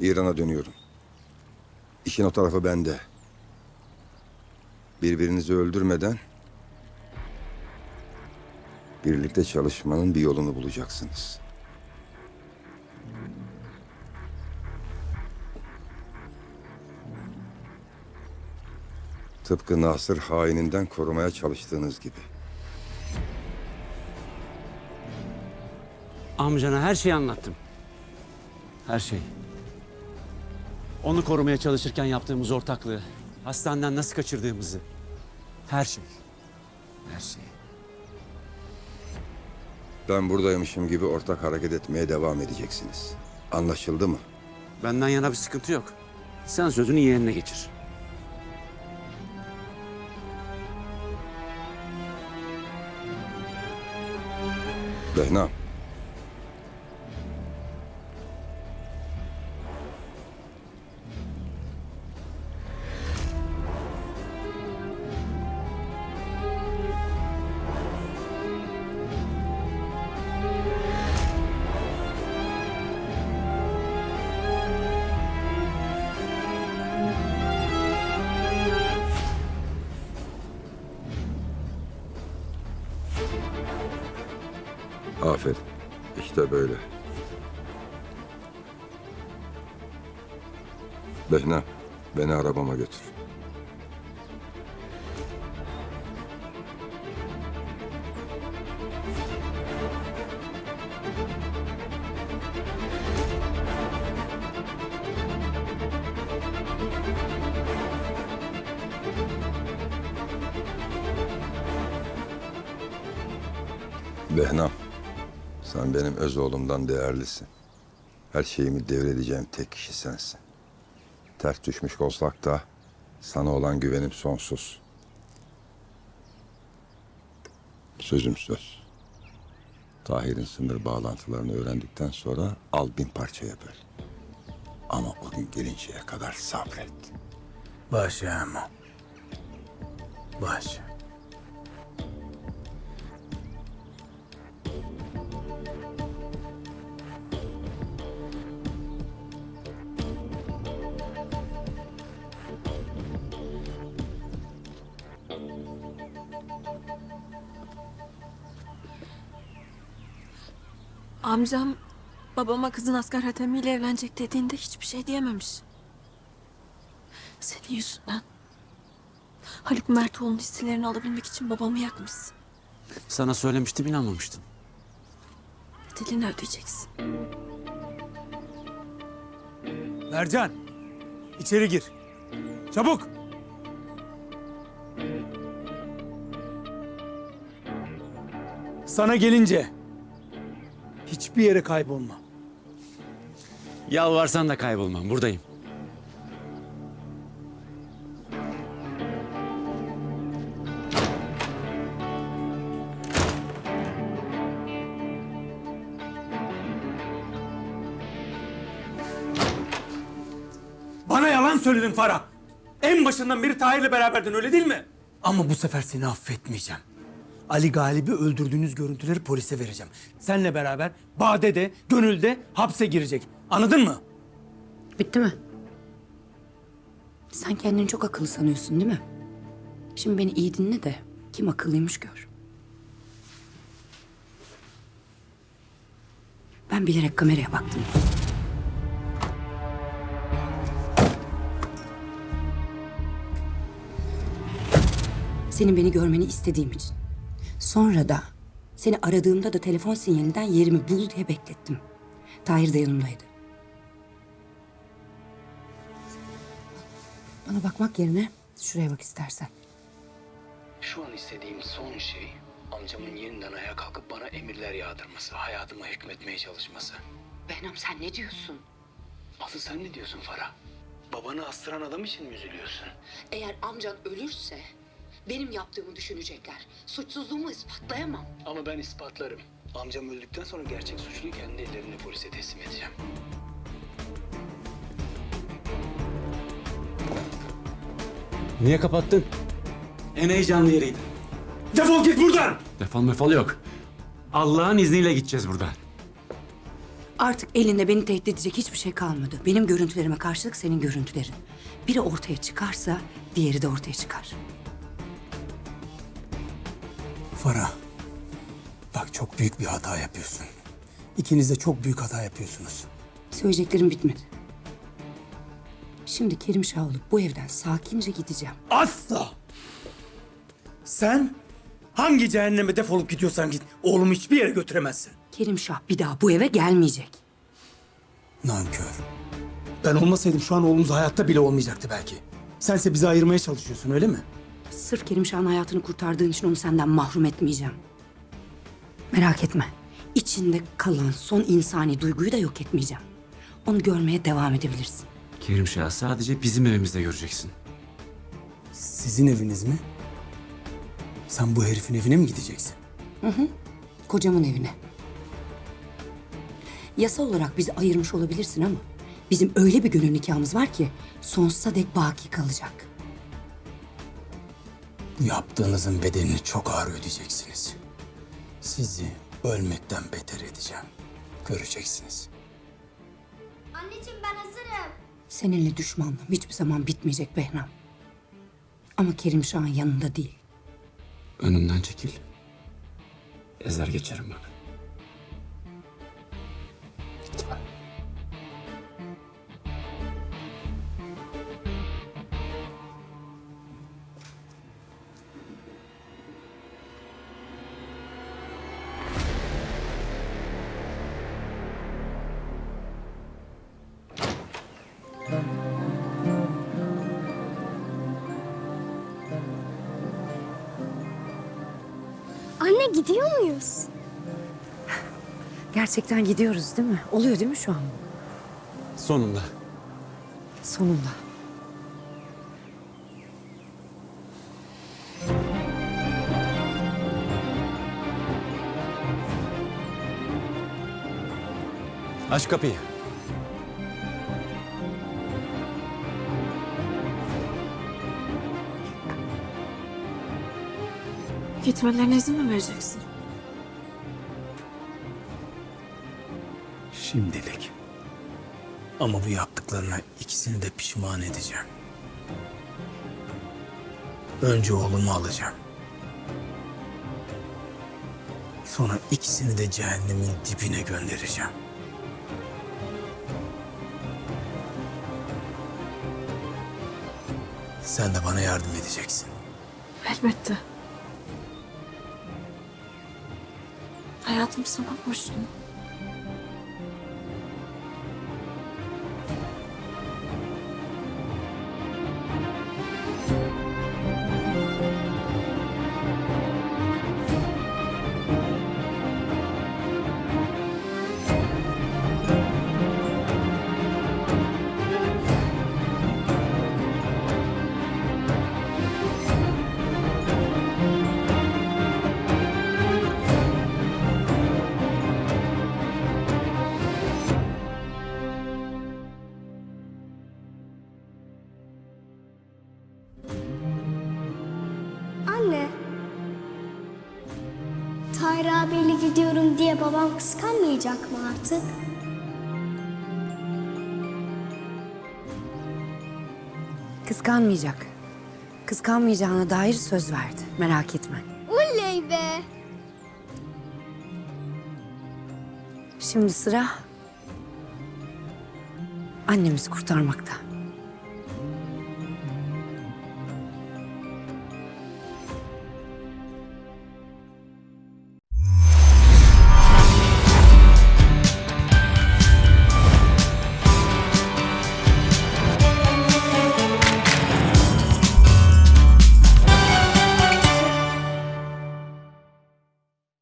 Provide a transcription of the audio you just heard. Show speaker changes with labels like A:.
A: İran'a dönüyorum. İşin o tarafı bende. Birbirinizi öldürmeden birlikte çalışmanın bir yolunu bulacaksınız. Tıpkı Nasır haininden korumaya çalıştığınız gibi.
B: Amcana her şeyi anlattım. Her şey. Onu korumaya çalışırken yaptığımız ortaklığı, hastaneden nasıl kaçırdığımızı. Her şey. Her şey.
A: Ben buradaymışım gibi ortak hareket etmeye devam edeceksiniz. Anlaşıldı mı?
B: Benden yana bir sıkıntı yok. Sen sözünü yeğenine geçir.
A: Behnam. İşte böyle. Behnam, beni arabama götür. Behnam, sen benim öz oğlumdan değerlisin. Her şeyimi devredeceğim tek kişi sensin. Ters düşmüş olsak da sana olan güvenim sonsuz. Sözüm söz. Tahir'in sınır bağlantılarını öğrendikten sonra al bin parçaya böl. Ama o gün gelinceye kadar sabret.
C: Baş Emo. Baş.
D: Amcam babama kızın asgar hatemiyle evlenecek dediğinde hiçbir şey diyememiş. Senin yüzünden. Haluk Mertoğlu'nun hisselerini alabilmek için babamı yakmışsın.
B: Sana söylemiştim inanmamıştın.
D: Bedelini ödeyeceksin.
C: Mercan. içeri gir. Çabuk. Sana gelince hiçbir yere kaybolma.
B: Yalvarsan da kaybolmam. Buradayım.
C: Bana yalan söyledin Farah. En başından beri Tahir'le beraberdin öyle değil mi? Ama bu sefer seni affetmeyeceğim. Ali Galip'i öldürdüğünüz görüntüleri polise vereceğim. Seninle beraber Bade de, Gönül de hapse girecek. Anladın mı?
E: Bitti mi? Sen kendini çok akıllı sanıyorsun değil mi? Şimdi beni iyi dinle de kim akıllıymış gör. Ben bilerek kameraya baktım. Senin beni görmeni istediğim için. Sonra da seni aradığımda da telefon sinyalinden yerimi bul diye beklettim. Tahir de yanımdaydı. Bana bakmak yerine şuraya bak istersen.
F: Şu an istediğim son şey amcamın yeniden ayağa kalkıp bana emirler yağdırması, hayatıma hükmetmeye çalışması.
E: Behnam sen ne diyorsun?
F: Asıl sen ne diyorsun Farah? Babanı astıran adam için mi üzülüyorsun?
E: Eğer amcan ölürse benim yaptığımı düşünecekler. Suçsuzluğumu ispatlayamam.
F: Ama ben ispatlarım. Amcam öldükten sonra gerçek suçluyu kendi ellerimle polise teslim edeceğim.
B: Niye kapattın? En heyecanlı yeriydi.
C: Defol git buradan!
B: Defol mefol yok. Allah'ın izniyle gideceğiz buradan.
E: Artık elinde beni tehdit edecek hiçbir şey kalmadı. Benim görüntülerime karşılık senin görüntülerin. Biri ortaya çıkarsa diğeri de ortaya çıkar.
C: Farah, bak çok büyük bir hata yapıyorsun. İkiniz de çok büyük hata yapıyorsunuz.
E: Söyleyeceklerim bitmedi. Şimdi Kerim Şah olup bu evden sakince gideceğim.
C: Asla! Sen hangi cehenneme defolup gidiyorsan git. Oğlumu hiçbir yere götüremezsin.
E: Kerim Şah bir daha bu eve gelmeyecek.
C: Nankör. Ben olmasaydım şu an oğlumuz hayatta bile olmayacaktı belki. Sense bizi ayırmaya çalışıyorsun öyle mi?
E: Sırf Kerim Şah'ın hayatını kurtardığın için onu senden mahrum etmeyeceğim. Merak etme. İçinde kalan son insani duyguyu da yok etmeyeceğim. Onu görmeye devam edebilirsin.
B: Kerim Şah'ı sadece bizim evimizde göreceksin.
C: Sizin eviniz mi? Sen bu herifin evine mi gideceksin?
E: Kocamın evine. Yasa olarak bizi ayırmış olabilirsin ama bizim öyle bir gönül nikahımız var ki sonsuza dek baki kalacak.
C: Bu yaptığınızın bedelini çok ağır ödeyeceksiniz. Sizi ölmekten beter edeceğim. Göreceksiniz.
G: Anneciğim ben hazırım.
E: Seninle düşmanlığım hiçbir zaman bitmeyecek Behram. Ama Kerim Şah'ın yanında değil.
B: Önümden çekil. Ezer geçerim bak.
G: Gidiyor muyuz?
E: Gerçekten gidiyoruz değil mi? Oluyor değil mi şu an?
B: Sonunda.
E: Sonunda.
B: Aç kapıyı.
D: Gitmelerine izin mi vereceksin?
C: Şimdilik. Ama bu yaptıklarına ikisini de pişman edeceğim. Önce oğlumu alacağım. Sonra ikisini de cehennemin dibine göndereceğim. Sen de bana yardım edeceksin.
D: Elbette. Hayatım sana borçluyum.
G: Gidiyorum diye babam kıskanmayacak mı artık?
E: Kıskanmayacak. Kıskanmayacağına dair söz verdi. Merak etme.
G: Oley be.
E: Şimdi sıra annemizi kurtarmakta.